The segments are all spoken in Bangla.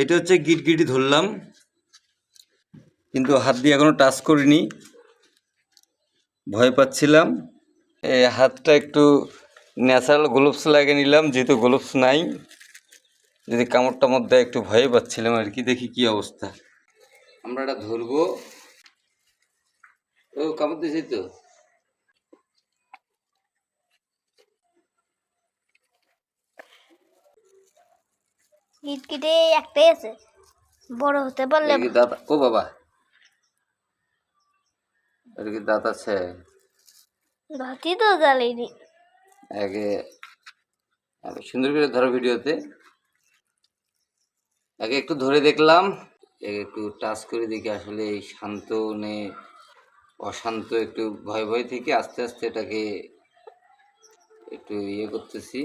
এটা হচ্ছে গিটগিটি ধরলাম। কিন্তু হাত দিয়ে এখনও টাচ করিনি। ভয় পাচ্ছিলাম। হাতটা একটু ন্যাচারাল গ্লোভস লাগিয়ে নিলাম, যেহেতু গ্লোভস নাই। যদি কামড় টামড় দেয় একটু ভয় পাচ্ছিলাম আর কি, দেখি কি অবস্থা। আমরা এটা ধরবো। ও, কামড় দিয়েছি তো। গিটগিটে একটাই আছে। বড় হতে পারলে ও বাবা। এটা কি দাঁত আছে। ভাতি তো জ্বালিনি আগে সুন্দর করে ধরো ভিডিওতে। আগে একটু ধরে দেখলাম। একটু টাচ করে দেখি আসলে এই শান্ত নে অশান্ত একটু ভয় ভয় থেকে আস্তে আস্তে এটাকে একটু ইয়ে করতেছি।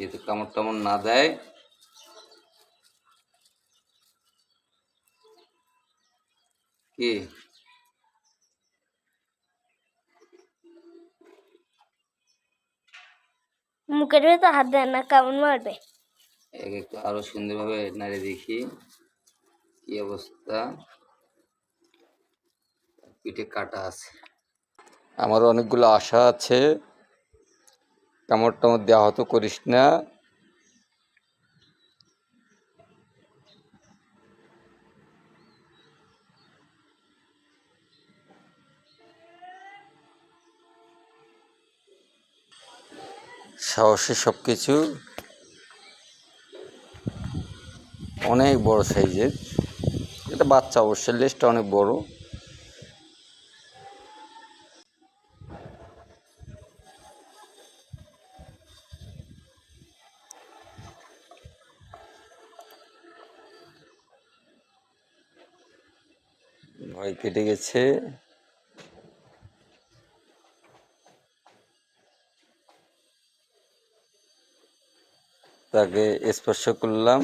যেহেতু কামড় টামড় না দেয় কি? মুখের ভেতর হাত দেয় না কেমন মারবে? এক একটু আরও সুন্দরভাবে নাড়ে দেখি কি অবস্থা? পিঠে কাটা আছে। আমার অনেকগুলো আশা আছে। কামড় টামড় দেওয়া হতো, করিস না। সাহসী সব কিছু অনেক বড় সাইজের। এটা বাচ্চা অবশ্যই, লেজটা অনেক বড়। ভয় কেটে গেছে। তাকে স্পর্শ করলাম।